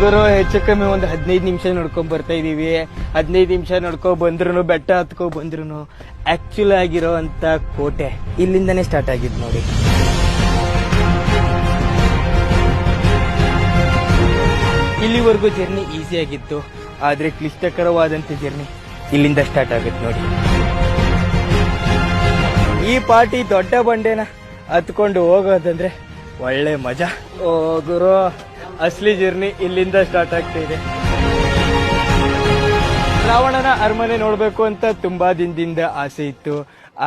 ಗುರು ಹೆಚ್ಚು ಕಮ್ಮಿ ಒಂದು ಹದಿನೈದು ನಿಮಿಷ ನಡ್ಕೊಂಡ್ ಬರ್ತಾ ಇದೀವಿ. ಹದಿನೈದು ನಿಮಿಷ ನಡ್ಕೊ ಬಂದ್ರು ಬೆಟ್ಟ ಹತ್ಕೊ ಬಂದ್ರು ಆಕ್ಚುಲ್ ಆಗಿರೋ ಅಂತ ಕೋಟೆ ಇಲ್ಲಿಂದನೇ ಸ್ಟಾರ್ಟ್ ಆಗಿದ್ ನೋಡಿ. ಇಲ್ಲಿವರೆಗೂ ಜರ್ನಿ ಈಸಿ ಆಗಿತ್ತು. ಆದ್ರೆ ಕ್ಲಿಷ್ಟಕರವಾದಂತ ಜರ್ನಿ ಇಲ್ಲಿಂದ ಸ್ಟಾರ್ಟ್ ಆಗುತ್ತೆ ನೋಡಿ. ಈ ಪಾರ್ಟಿ ದೊಡ್ಡ ಬಂಡೆನ ಹತ್ಕೊಂಡು ಹೋಗೋದಂದ್ರೆ ಒಳ್ಳೆ ಮಜಾ. ಓ ಗುರು. ಅಸ್ಲಿ ಜರ್ನಿ ಇಲ್ಲಿಂದ ಸ್ಟಾರ್ಟ್ ಆಗ್ತಾ ಇದೆ. ರಾವಣನ ಅರಮನೆ ನೋಡಬೇಕು ಅಂತ ತುಂಬಾ ದಿನದಿಂದ ಆಸೆ ಇತ್ತು.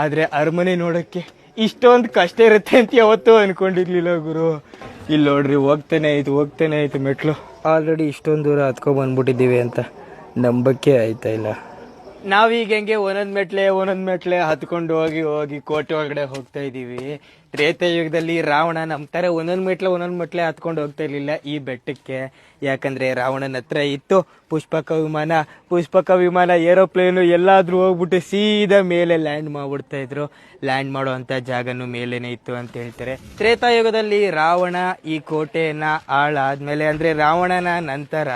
ಆದ್ರೆ ಅರಮನೆ ನೋಡಕ್ಕೆ ಇಷ್ಟೊಂದು ಕಷ್ಟ ಇರುತ್ತೆ ಅಂತ ಯಾವತ್ತೂ ಅನ್ಕೊಂಡಿರ್ಲಿಲ್ಲ ಗುರು. ಇಲ್ಲಿ ನೋಡ್ರಿ, ಹೋಗ್ತಾನೆ ಆಯ್ತು ಹೋಗ್ತಾನೆ ಆಯ್ತು ಮೆಟ್ಲು. ಆಲ್ರೆಡಿ ಇಷ್ಟೊಂದು ದೂರ ಹತ್ಕೊಂಡ್ ಬಂದ್ಬಿಟ್ಟಿದ್ದೀವಿ ಅಂತ ನಂಬಕ್ಕೆ ಆಯ್ತಾ ಇಲ್ಲ. ನಾವೀಗ ಹೆಂಗೆ ಒಂದೊಂದ್ ಮೆಟ್ಲೆ ಒಂದೊಂದ್ ಮೆಟ್ಲೆ ಹತ್ಕೊಂಡು ಹೋಗಿ ಹೋಗಿ ಕೋಟೆ ಒಳಗಡೆ ಹೋಗ್ತಾ ಇದೀವಿ ತ್ರೇತಾಯುಗದಲ್ಲಿ ರಾವಣ ನಮ್ ತರ ಒಂದೊಂದ್ ಮೆಟ್ಲೆ ಒಂದೊಂದ್ ಮೆಟ್ಲೆ ಹತ್ಕೊಂಡು ಹೋಗ್ತಾ ಇರ್ಲಿಲ್ಲ ಈ ಬೆಟ್ಟಕ್ಕೆ. ಯಾಕಂದ್ರೆ ರಾವಣನ ಹತ್ರ ಇತ್ತು ಪುಷ್ಪಕ ವಿಮಾನ. ಪುಷ್ಪಕ ವಿಮಾನ, ಏರೋಪ್ಲೇನ್ ಎಲ್ಲಾದ್ರೂ ಹೋಗ್ಬಿಟ್ಟು ಸೀದಾ ಮೇಲೆ ಲ್ಯಾಂಡ್ ಮಾಡ್ಬಿಡ್ತಾ ಇದ್ರು. ಲ್ಯಾಂಡ್ ಮಾಡೋ ಜಾಗನೂ ಜಾಗನು ಮೇಲೇನೆ ಇತ್ತು ಅಂತ ಹೇಳ್ತಾರೆ. ತ್ರೇತಾಯುಗದಲ್ಲಿ ರಾವಣ ಈ ಕೋಟೆಯನ್ನ ಆಳಾದ್ಮೇಲೆ ಅಂದ್ರೆ ರಾವಣನ ನಂತರ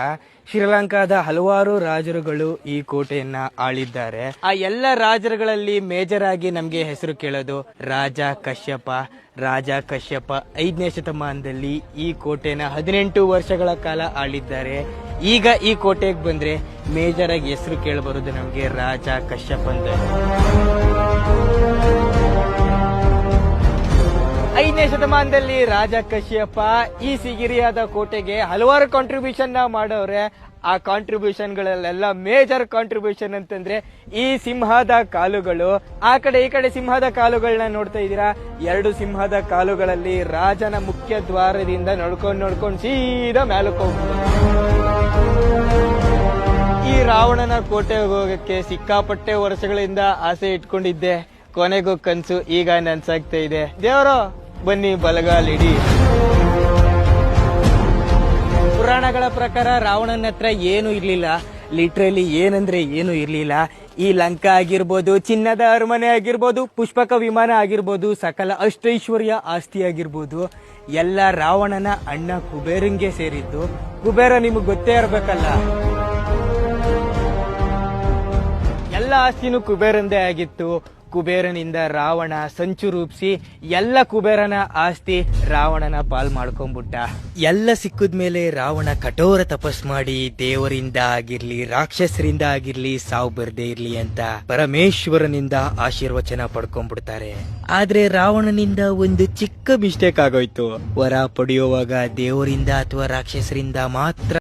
ಶ್ರೀಲಂಕಾದ ಹಲವಾರು ರಾಜರುಗಳು ಈ ಕೋಟೆಯನ್ನ ಆಳಿದ್ದಾರೆ. ಆ ಎಲ್ಲ ರಾಜರುಗಳಲ್ಲಿ ಮೇಜರ್ ಆಗಿ ನಮ್ಗೆ ಹೆಸರು ಕೇಳೋದು ರಾಜ ಕಶ್ಯಪ. ರಾಜ ಕಶ್ಯಪ ಐದನೇ ಶತಮಾನದಲ್ಲಿ ಈ ಕೋಟೆನ ಹದಿನೆಂಟು ವರ್ಷಗಳ ಕಾಲ ಆಳಿದ್ದಾರೆ. ಈಗ ಈ ಕೋಟೆಗೆ ಬಂದ್ರೆ ಮೇಜರ್ ಆಗಿ ಹೆಸರು ಕೇಳಬರೋದು ನಮ್ಗೆ ರಾಜ ಕಶ್ಯಪ್ ಅಂತ. ಶತಮಾನದಲ್ಲಿ ರಾಜ ಕಶ್ಯಪ್ಪ ಈ ಸಿಗಿರಿಯಾದ ಕೋಟೆಗೆ ಹಲವಾರು ಕಾಂಟ್ರಿಬ್ಯೂಷನ್ನ ಮಾಡವ್ರೆ. ಆ ಕಾಂಟ್ರಿಬ್ಯೂಷನ್ ಗಳಲ್ಲೆಲ್ಲ ಮೇಜರ್ ಕಾಂಟ್ರಿಬ್ಯೂಷನ್ ಅಂತಂದ್ರೆ ಈ ಸಿಂಹದ ಕಾಲುಗಳು. ಆ ಕಡೆ ಈ ಕಡೆ ಸಿಂಹದ ಕಾಲುಗಳನ್ನ ನೋಡ್ತಾ ಇದ್ದೀರಾ? ಎರಡು ಸಿಂಹದ ಕಾಲುಗಳಲ್ಲಿ ರಾಜನ ಮುಖ್ಯ ದ್ವಾರದಿಂದ ನೋಡ್ಕೊಂಡು ನೋಡ್ಕೊಂಡು ಸೀದಾ ಮ್ಯಾಲಕ್ಕೆ ಹೋಗ್ತಾರೆ ಈ ರಾವಣನ ಕೋಟೆಗೆ ಹೋಗಕ್ಕೆ ಸಿಕ್ಕಾಪಟ್ಟೆ ವರ್ಷಗಳಿಂದ ಆಸೆ ಇಟ್ಕೊಂಡಿದ್ದೆ. ಕೊನೆಗೂ ಕನ್ಸು ಈಗ ನನ್ಸಾಗ್ತಾ ಇದೆ. ದೇವರು ಬನ್ನಿ ಬಲಗಾಲಿಡಿ. ಪುರಾಣಗಳ ಪ್ರಕಾರ ರಾವಣನ ಹತ್ರ ಏನು ಇರ್ಲಿಲ್ಲ. ಲಿಟ್ರಲಿ ಏನಂದ್ರೆ ಏನು ಇರ್ಲಿಲ್ಲ. ಈ ಲಂಕಾ ಆಗಿರ್ಬೋದು, ಚಿನ್ನದ ಅರಮನೆ ಆಗಿರ್ಬೋದು, ಪುಷ್ಪಕ ವಿಮಾನ ಆಗಿರ್ಬೋದು, ಸಕಲ ಅಷ್ಟೈಶ್ವರ್ಯ ಆಸ್ತಿ ಆಗಿರ್ಬೋದು, ಎಲ್ಲ ರಾವಣನ ಅಣ್ಣ ಕುಬೇರಂಗೆ ಸೇರಿದ್ದು. ಕುಬೇರ ನಿಮಗೆ ಗೊತ್ತೇ ಇರ್ಬೇಕಲ್ಲ. ಎಲ್ಲ ಆಸ್ತಿನೂ ಕುಬೇರಂದೇ ಆಗಿತ್ತು. ಕುಬೇರನಿಂದ ರಾವಣ ಸಂಚು ರೂಪಿಸಿ ಎಲ್ಲ ಕುಬೇರನ ಆಸ್ತಿ ರಾವಣನ ಪಾಲ್ ಮಾಡ್ಕೊಂಡ್ಬಿಟ್ಟ. ಎಲ್ಲ ಸಿಕ್ಕಿದ್ಮೇಲೆ ರಾವಣ ಕಠೋರ ತಪಸ್ ಮಾಡಿ ದೇವರಿಂದ ಆಗಿರ್ಲಿ, ರಾಕ್ಷಸರಿಂದ ಆಗಿರ್ಲಿ, ಸಾವು ಬರ್ದೇ ಇರ್ಲಿ ಅಂತ ಪರಮೇಶ್ವರನಿಂದ ಆಶೀರ್ವಚನ ಪಡ್ಕೊಂಡ್ಬಿಡ್ತಾರೆ. ಆದ್ರೆ ರಾವಣನಿಂದ ಒಂದು ಚಿಕ್ಕ ಮಿಸ್ಟೇಕ್ ಆಗೋಯ್ತು. ವರ ಪಡೆಯುವಾಗ ದೇವರಿಂದ ಅಥವಾ ರಾಕ್ಷಸರಿಂದ ಮಾತ್ರ